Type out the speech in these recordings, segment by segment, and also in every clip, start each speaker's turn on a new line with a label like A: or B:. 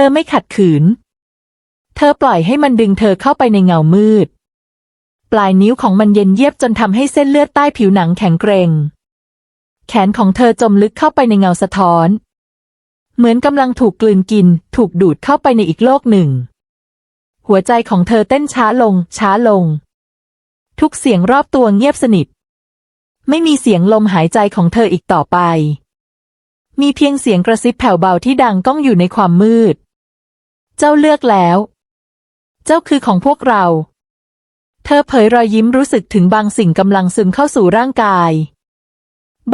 A: ธอไม่ขัดขืน เธอปล่อยให้มันดึงเธอเข้าไปในเงามืด ปลายนิ้วของมันเย็นเยียบจนทำให้เส้นเลือดใต้ผิวหนังแข็งเกร็ง แขนของเธอจมลึกเข้าไปในเงาสะท้อน เหมือนกำลังถูกกลืนกิน ถูกดูดเข้าไปในอีกโลกหนึ่ง หัวใจของเธอเต้นช้าลง ช้าลง ทุกเสียงรอบตัวเงียบสนิท ไม่มีเสียงลมหายใจของเธออีกต่อไปมีเพียงเสียงกระซิบแผ่วเบาที่ดังก้องอยู่ในความมืด เจ้าเลือกแล้ว เจ้าคือของพวกเรา เธอเผยรอยยิ้มรู้สึกถึงบางสิ่งกำลังซึมเข้าสู่ร่างกาย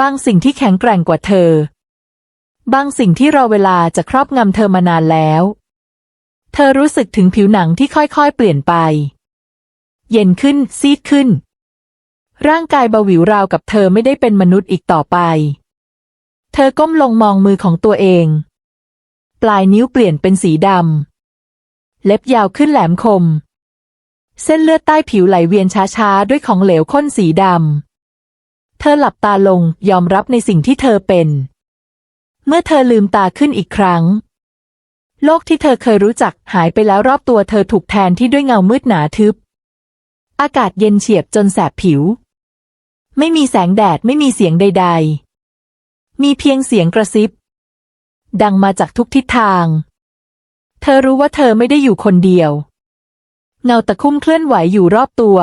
A: บางสิ่งที่แข็งแกร่งกว่าเธอ บางสิ่งที่รอเวลาจะครอบงำเธอมานานแล้ว เธอรู้สึกถึงผิวหนังที่ค่อยๆ เปลี่ยนไป เย็นขึ้น ซีดขึ้น ร่างกายเบาหวิวราวกับเธอไม่ได้เป็นมนุษย์อีกต่อไป เธอก้มลงมองมือของตัวเอง ปลายนิ้วเปลี่ยนเป็นสีดำ เล็บยาวขึ้นแหลมคม เส้นเลือดใต้ผิวไหลเวียนช้าๆ ด้วยของเหลวข้นสีดำ เธอหลับตาลงยอมรับในสิ่งที่เธอเป็น เมื่อเธอลืมตาขึ้นอีกครั้ง โลกที่เธอเคยรู้จักหายไปแล้วรอบตัวเธอถูกแทนที่ด้วยเงามืดหนาทึบ อากาศเย็นเฉียบจนแสบผิว ไม่มีแสงแดดไม่มีเสียงใด ๆ มีเพียงเสียงกระซิบ ดังมาจากทุกทิศทาง เธอรู้ว่าเธอไม่ได้อยู่คนเดียว เงาตะคุ่มเคลื่อนไหวอยู่รอบตัว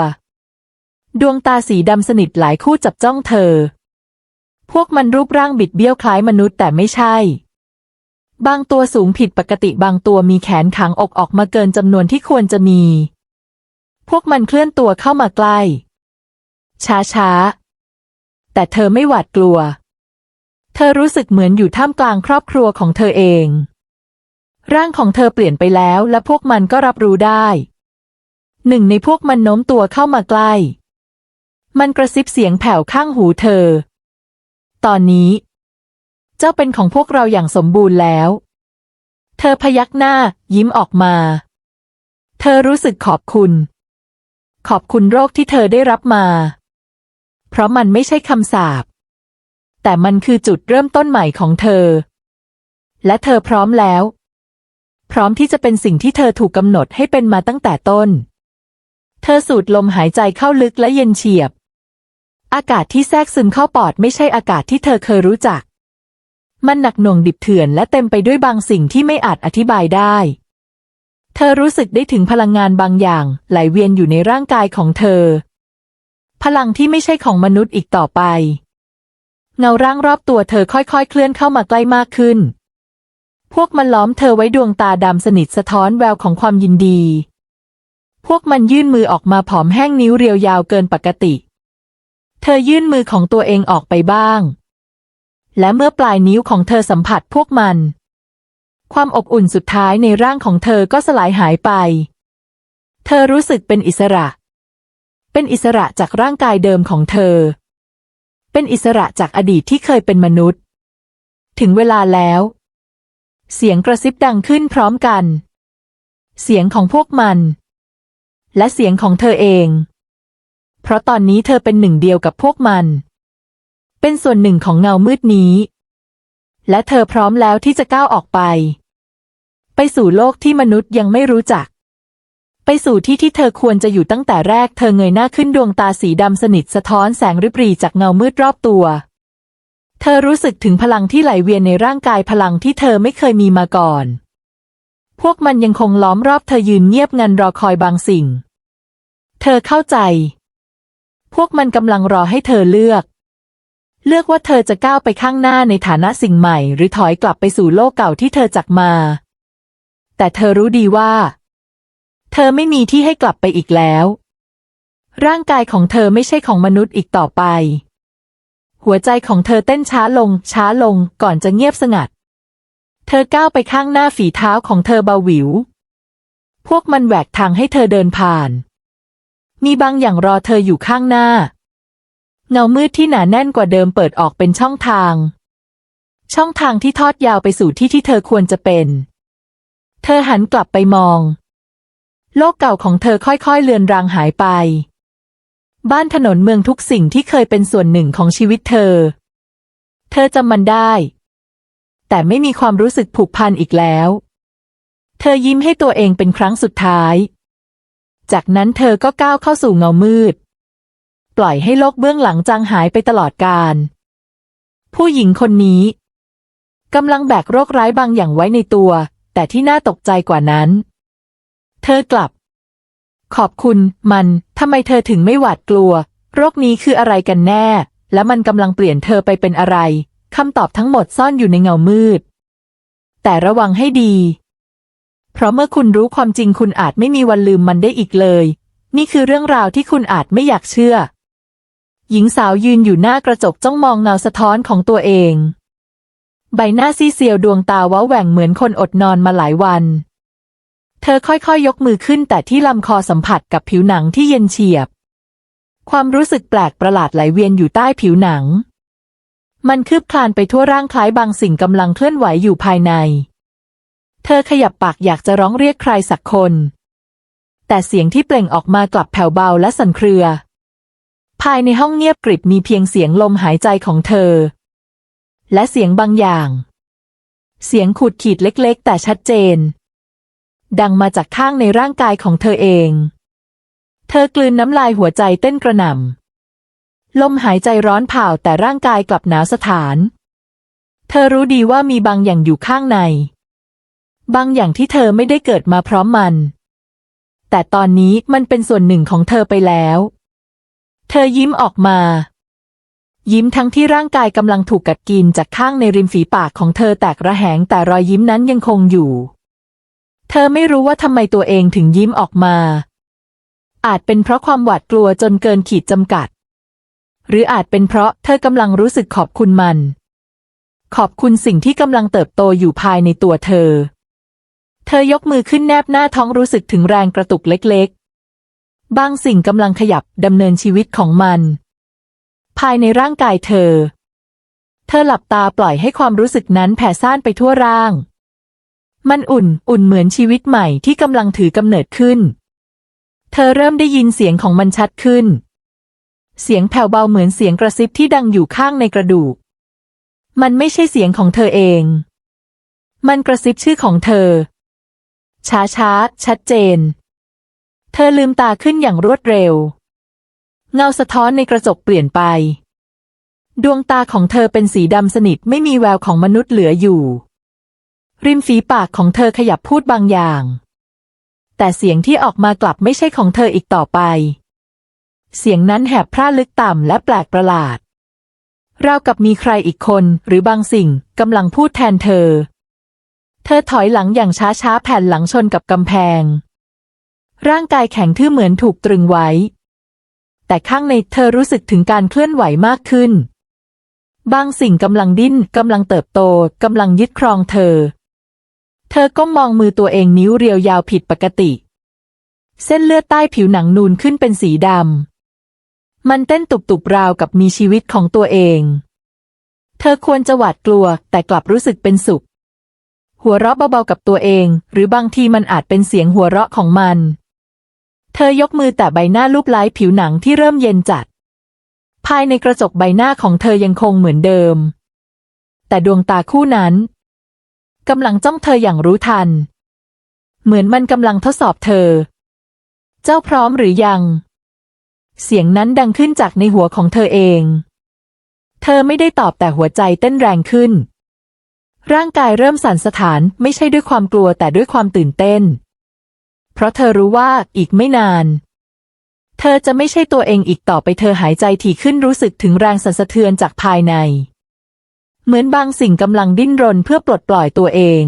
A: ดวงตาสีดำสนิทหลายคู่จับจ้องเธอ พวกมันรูปร่างบิดเบี้ยวคล้ายมนุษย์แต่ไม่ใช่ บางตัวสูงผิดปกติบางตัวมีแขนขังอกออกมาเกินจำนวนที่ควรจะมี พวกมันเคลื่อนตัวเข้ามาใกล้ ช้าๆแต่เธอไม่หวาดกลัว เธอรู้สึกเหมือนอยู่ท่ามกลางครอบครัวของเธอเอง ร่างของเธอเปลี่ยนไปแล้วและพวกมันก็รับรู้ได้ หนึ่งในพวกมันโน้มตัวเข้ามาใกล้ มันกระซิบเสียงแผ่วข้างหูเธอ ตอนนี้ เจ้าเป็นของพวกเราอย่างสมบูรณ์แล้ว เธอพยักหน้า ยิ้มออกมา เธอรู้สึกขอบคุณ ขอบคุณโรคที่เธอได้รับมา เพราะมันไม่ใช่คำสาป แต่มันคือจุดเริ่มต้นใหม่ของเธอ และเธอพร้อมแล้ว พร้อมที่จะเป็นสิ่งที่เธอถูกกำหนดให้เป็นมาตั้งแต่ต้น เธอสูดลมหายใจเข้าลึกและเย็นเฉียบ อากาศที่แทรกซึมเข้าปอดไม่ใช่อากาศที่เธอเคยรู้จัก มันหนักหน่วงดิบเถื่อนและเต็มไปด้วยบางสิ่งที่ไม่อาจอธิบายได้ เธอรู้สึกได้ถึงพลังงานบางอย่าง ไหลเวียนอยู่ในร่างกายของเธอ พลังที่ไม่ใช่ของมนุษย์อีกต่อไป เงาร่างรอบตัวเธอค่อยๆ เคลื่อนเข้ามาใกล้มากขึ้น พวกมันล้อมเธอไว้ดวงตาดำสนิทสะท้อนแววของความยินดี พวกมันยื่นมือออกมาผอมแห้งนิ้วเรียวยาวเกินปกติ เธอยื่นมือของตัวเองออกไปบ้าง และเมื่อปลายนิ้วของเธอสัมผัสพวกมัน ความอบอุ่นสุดท้ายในร่างของเธอก็สลายหายไป เธอรู้สึกเป็นอิสระ เป็นอิสระจากร่างกายเดิมของเธอ เป็นอิสระจากอดีตที่เคยเป็นมนุษย์ ถึงเวลาแล้ว เสียงกระซิบดังขึ้นพร้อมกัน เสียงของพวกมัน และเสียงของเธอเอง เพราะตอนนี้เธอเป็นหนึ่งเดียวกับพวกมัน เป็นส่วนหนึ่งของเงามืดนี้ และเธอพร้อมแล้วที่จะก้าวออกไป ไปสู่โลกที่มนุษย์ยังไม่รู้จัก ไปสู่ที่ที่เธอควรจะอยู่ตั้งแต่แรก เธอเงยหน้าขึ้นดวงตาสีดำสนิทสะท้อนแสงริบหรี่จากเงามืดรอบตัว เธอรู้สึกถึงพลังที่ไหลเวียนในร่างกายพลังที่เธอไม่เคยมีมาก่อน พวกมันยังคงล้อมรอบเธอยืนเงียบงันรอคอยบางสิ่ง เธอเข้าใจ พวกมันกำลังรอให้เธอเลือก เลือกว่าเธอจะก้าวไปข้างหน้าในฐานะสิ่งใหม่ หรือถอยกลับไปสู่โลกเก่าที่เธอจากมา แต่เธอรู้ดีว่า เธอไม่มีที่ให้กลับไปอีกแล้ว ร่างกายของเธอไม่ใช่ของมนุษย์อีกต่อไป หัวใจของเธอเต้นช้าลง ช้าลง ก่อนจะเงียบสงัด เธอก้าวไปข้างหน้าฝีเท้าของเธอเบาหวิว พวกมันแหวกทางให้เธอเดินผ่าน มีบางอย่างรอเธออยู่ข้างหน้า เงามืดที่หนาแน่นกว่าเดิมเปิดออกเป็นช่องทาง ช่องทางที่ทอดยาวไปสู่ที่ที่เธอควรจะเป็น เธอหันกลับไปมอง โลกเก่าของเธอค่อยๆเลือนรางหายไป บ้านถนนเมืองทุกสิ่งที่เคยเป็นส่วนหนึ่งของชีวิตเธอ เธอจำมันได้ แต่ไม่มีความรู้สึกผูกพันอีกแล้ว เธอยิ้มให้ตัวเองเป็นครั้งสุดท้าย จากนั้นเธอก็ก้าวเข้าสู่เงามืด ปล่อยให้โลกเบื้องหลังจางหายไปตลอดกาลผู้หญิงคนนี้กำลังแบกโรคร้ายบางอย่างไว้ในตัว แต่ที่น่าตกใจกว่านั้น เธอกลับ ขอบคุณมันทำไมเธอถึงไม่หวาดกลัว โรคนี้คืออะไรกันแน่ และมันกำลังเปลี่ยนเธอไปเป็นอะไรคำตอบทั้งหมดซ่อนอยู่ในเงามืด แต่ระวังให้ดี เพราะเมื่อคุณรู้ความจริงคุณอาจไม่มีวันลืมมันได้อีกเลย นี่คือเรื่องราวที่คุณอาจไม่อยากเชื่อ หญิงสาวยืนอยู่หน้ากระจกจ้องมองเงาสะท้อนของตัวเอง ใบหน้าซีเซียวดวงตาว้าแหว่งเหมือนคนอดนอนมาหลายวัน เธอค่อยๆยยกมือขึ้นแต่ที่ลำคอสัมผัสกับผิวหนังที่เย็นเฉียบ ความรู้สึกแปลกประหลาดไหลเวียนอยู่ใต้ผิวหนัง มันคืบคลานไปทั่วร่างคล้ายบางสิ่งกำลังเคลื่อนไหวอยู่ภายใน เธอขยับปากอยากจะร้องเรียกใครสักคน แต่เสียงที่เปล่งออกมากลับแผ่วเบาและสั่นเครือ ภายในห้องเงียบกริบมีเพียงเสียงลมหายใจของเธอ และเสียงบางอย่าง เสียงขูดขีดเล็ก ๆ แต่ชัดเจน ดังมาจากข้างในร่างกายของเธอเอง เธอกลืนน้ำลายหัวใจเต้นกระหน่ำ ลมหายใจร้อนเผาแต่ร่างกายกลับหนาวสถาน เธอรู้ดีว่ามีบางอย่างอยู่ข้างใน บางอย่างที่เธอไม่ได้เกิดมาพร้อมมัน แต่ตอนนี้มันเป็นส่วนหนึ่งของเธอไปแล้ว เธอยิ้มออกมา ยิ้มทั้งที่ร่างกายกำลังถูกกัดกินจากข้างในริมฝีปากของเธอแตกระแหงแต่รอยยิ้มนั้นยังคงอยู่ เธอไม่รู้ว่าทำไมตัวเองถึงยิ้มออกมา อาจเป็นเพราะความหวาดกลัวจนเกินขีดจำกัด หรืออาจเป็นเพราะเธอกำลังรู้สึกขอบคุณมัน ขอบคุณสิ่งที่กำลังเติบโตอยู่ภายในตัวเธอ เธอยกมือขึ้นแนบหน้าท้องรู้สึกถึงแรงกระตุกเล็กๆ บางสิ่งกำลังขยับดำเนินชีวิตของมัน ภายในร่างกายเธอ เธอหลับตาปล่อยให้ความรู้สึกนั้นแผ่ซ่านไปทั่วร่าง มันอุ่น อุ่นเหมือนชีวิตใหม่ที่กำลังถือกำเนิดขึ้น เธอเริ่มได้ยินเสียงของมันชัดขึ้น เสียงแผ่วเบาเหมือนเสียงกระซิบที่ดังอยู่ข้างในกระดูก มันไม่ใช่เสียงของเธอเอง มันกระซิบชื่อของเธอ ช้าช้าๆชัดเจน เธอลืมตาขึ้นอย่างรวดเร็ว เงาสะท้อนในกระจกเปลี่ยนไป ดวงตาของเธอเป็นสีดำสนิทไม่มีแววของมนุษย์เหลืออยู่ ริมฝีปากของเธอขยับพูดบางอย่าง แต่เสียงที่ออกมากลับไม่ใช่ของเธออีกต่อไป เสียงนั้นแหบพร่าลึกต่ำและแปลกประหลาดราวกับมีใครอีกคนหรือบางสิ่งกำลังพูดแทนเธอ เธอถอยหลังอย่างช้าๆแผ่นหลังชนกับกำแพง ร่างกายแข็งทื่อเหมือนถูกตรึงไว้ แต่ข้างในเธอรู้สึกถึงการเคลื่อนไหวมากขึ้น บางสิ่งกำลังดิ้นกำลังเติบโตกำลังยึดครองเธอ เธอก็มองมือตัวเองนิ้วเรียวยาวผิดปกติ เส้นเลือดใต้ผิวหนังนูนขึ้นเป็นสีดำ มันเต้นตุบๆราวกับมีชีวิตของตัวเอง เธอควรจะหวาดกลัวแต่กลับรู้สึกเป็นสุข หัวเราะเบาๆกับตัวเอง หรือบางทีมันอาจเป็นเสียงหัวเราะของมัน เธอยกมือแต่ใบหน้ารูปไล้ผิวหนังที่เริ่มเย็นจัด ภายในกระจกใบหน้าของเธอยังคงเหมือนเดิม แต่ดวงตาคู่นั้น กำลังจ้องเธออย่างรู้ทัน เหมือนมันกำลังทดสอบเธอ เจ้าพร้อมหรือยัง เสียงนั้นดังขึ้นจากในหัวของเธอเอง เธอไม่ได้ตอบแต่หัวใจเต้นแรงขึ้น ร่างกายเริ่มสั่นสะท้านไม่ใช่ด้วยความกลัวแต่ด้วยความตื่นเต้น เพราะเธอรู้ว่าอีกไม่นาน เธอจะไม่ใช่ตัวเองอีกต่อไปเธอหายใจถี่ขึ้นรู้สึกถึงแรงสั่นสะเทือนจากภายใน เหมือนบางสิ่งกำลังดิ้นรนเพื่อปลดปล่อยตัวเอง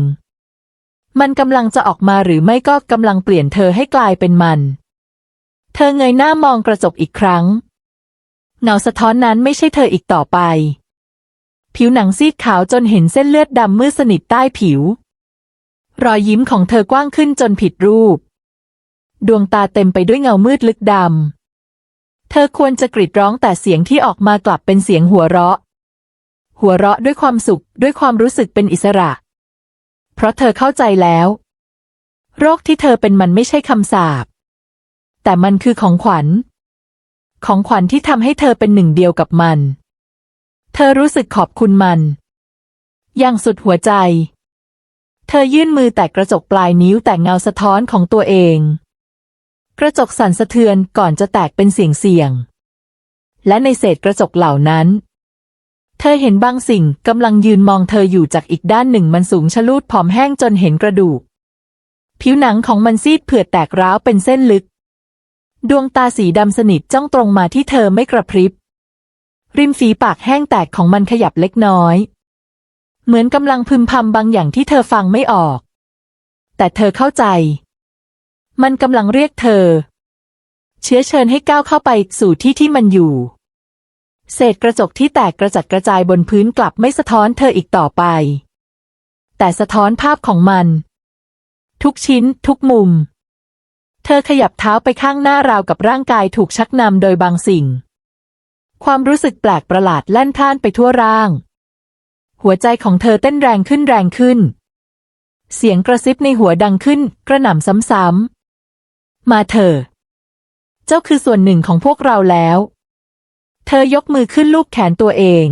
A: มันกำลังจะออกมาหรือไม่ก็กำลังเปลี่ยนเธอให้กลายเป็นมัน เธอเงยหน้ามองกระจกอีกครั้ง เงาสะท้อนนั้นไม่ใช่เธออีกต่อไป ผิวหนังซีดขาวจนเห็นเส้นเลือดดำมืดสนิทใต้ผิว รอยยิ้มของเธอกว้างขึ้นจนผิดรูป ดวงตาเต็มไปด้วยเงามืดลึกดำเธอควรจะกรีดร้องแต่เสียงที่ออกมากลับเป็นเสียงหัวเราะ หัวเราะด้วยความสุขด้วยความรู้สึกเป็นอิสระ เพราะเธอเข้าใจแล้ว โรคที่เธอเป็นมันไม่ใช่คำสาปแต่มันคือของขวัญ ของขวัญที่ทำให้เธอเป็นหนึ่งเดียวกับมัน เธอรู้สึกขอบคุณมัน อย่างสุดหัวใจ เธอยื่นมือแตะกระจกปลายนิ้วแต่เงาสะท้อนของตัวเอง กระจกสั่นสะเทือนก่อนจะแตกเป็นเสียงเสียงและในเศษกระจกเหล่านั้น เธอเห็นบางสิ่งกำลังยืนมองเธออยู่จากอีกด้านหนึ่งมันสูงชะลูดผอมแห้งจนเห็นกระดูก ผิวหนังของมันซีดเผือดแตกร้าวเป็นเส้นลึก ดวงตาสีดำสนิทจ้องตรงมาที่เธอไม่กระพริบ ริมฝีปากแห้งแตกของมันขยับเล็กน้อย เหมือนกำลังพึมพำบางอย่างที่เธอฟังไม่ออก แต่เธอเข้าใจ มันกำลังเรียกเธอ เชื้อเชิญให้ก้าวเข้าไปสู่ที่ที่มันอยู่ เศษกระจกที่แตกกระจัดกระจายบนพื้นกลับไม่สะท้อนเธออีกต่อไป แต่สะท้อนภาพของมัน ทุกชิ้นทุกมุม เธอขยับเท้าไปข้างหน้าราวกับร่างกายถูกชักนำโดยบางสิ่ง ความรู้สึกแปลกประหลาดแล่นพล่านไปทั่วร่าง หัวใจของเธอเต้นแรงขึ้นแรงขึ้น เสียงกระซิบในหัวดังขึ้น กระหน่ำซ้ำๆมาเถอะ เจ้าคือส่วนหนึ่งของพวกเราแล้ว เธอยกมือขึ้นลูบแขนตัวเอง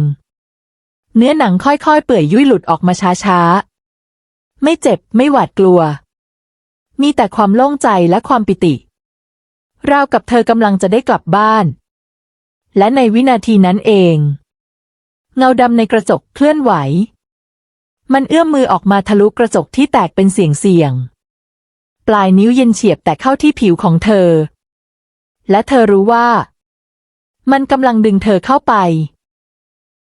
A: เนื้อหนังค่อยๆ เปื่อยยุ่ยหลุดออกมาช้าๆ ไม่เจ็บไม่หวาดกลัว มีแต่ความโล่งใจและความปิติ ราวกับเธอกำลังจะได้กลับบ้าน และในวินาทีนั้นเอง เงาดำในกระจกเคลื่อนไหว มันเอื้อมมือออกมาทะลุกระจกที่แตกเป็นเสียงเสียงๆปลายนิ้วเย็นเฉียบแต่เข้าที่ผิวของเธอ และเธอรู้ว่า มันกำลังดึงเธอเข้าไป